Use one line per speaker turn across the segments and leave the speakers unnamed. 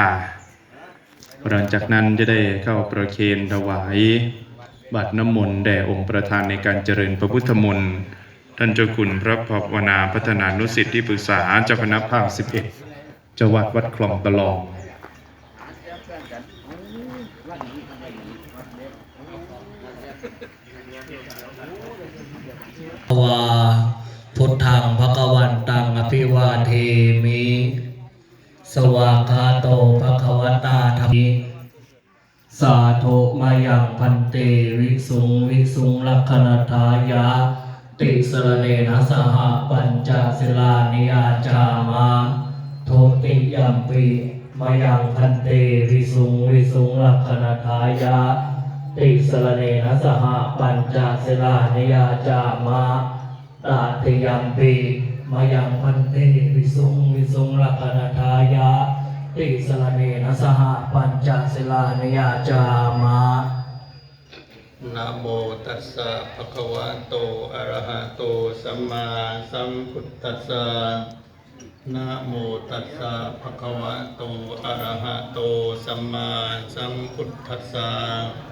ค่ะหลังจากนั้นจะได้เข้าประเคนถวายบัตรน้ำมนต์แด่องค์ประธานในการเจริญพระพุทธมนต์ท่านเจ้าคุณพระภาวนาพัฒนานุสิทธิปรึกษาเจ้าคณะภาค 11จังหวัดวัดคลองตะลอง
วาพุทธังภควันตังอภิวาเทมิ สวากาโตภควตาธรรมิสาธุมายังพันเตวิสุงวิสุงลักขณทายาติสรเนนะสหปัญจศิลานิยาจามาโทติยัมปิมายังพันเตวิสุงวิสุงลักขณทายาติสรเนนะสหปัญจศิลานิยาจามาตาติยัมปิ มายังพันเตวิสุงวิสุงลักขณทายาติสรเนนะสหปัญจศิลานิยาจามา
นะโมตัสสะภะคะวะโตอะระหะโตสัมมาสัมพุทธัสสะนะโมตัสสะภะคะวะโตอะระหะโตสัมมาสัมพุทธัสสะ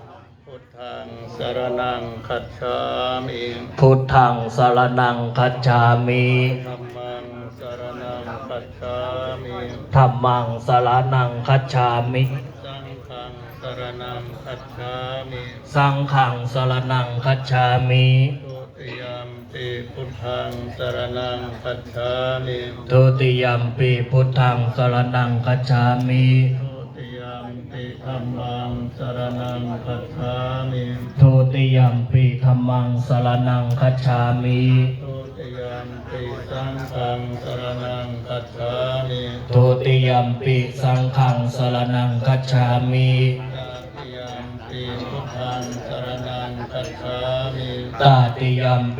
ส รณังคัจฉามิ
พุทธังสรณังคัจฉามิ
ธัมมังสรณังคัจฉามิ
ธัมมังสรณังคัจฉามิ
สังฆังสรณังคัจฉามิ
สังฆังสรณังคัจฉามิ
ทุติยมปิพุทธังสรณังคัจฉามิ
ทุติยัมปีพุทธังสรณังคัจฉามิ
ทุติยม ปิธัมมังสรณังคัจฉามิ
ทุติยัมปีธรรมังสรณังคัจฉามิ
ทุติยมปิสังฆังสรณังคัจฉามิ
ทุติยัมปีสังฆังสรณังคัจฉามิ
ตติยมปิพุทธังสรณังคัจฉามิ
ตาติยัมปี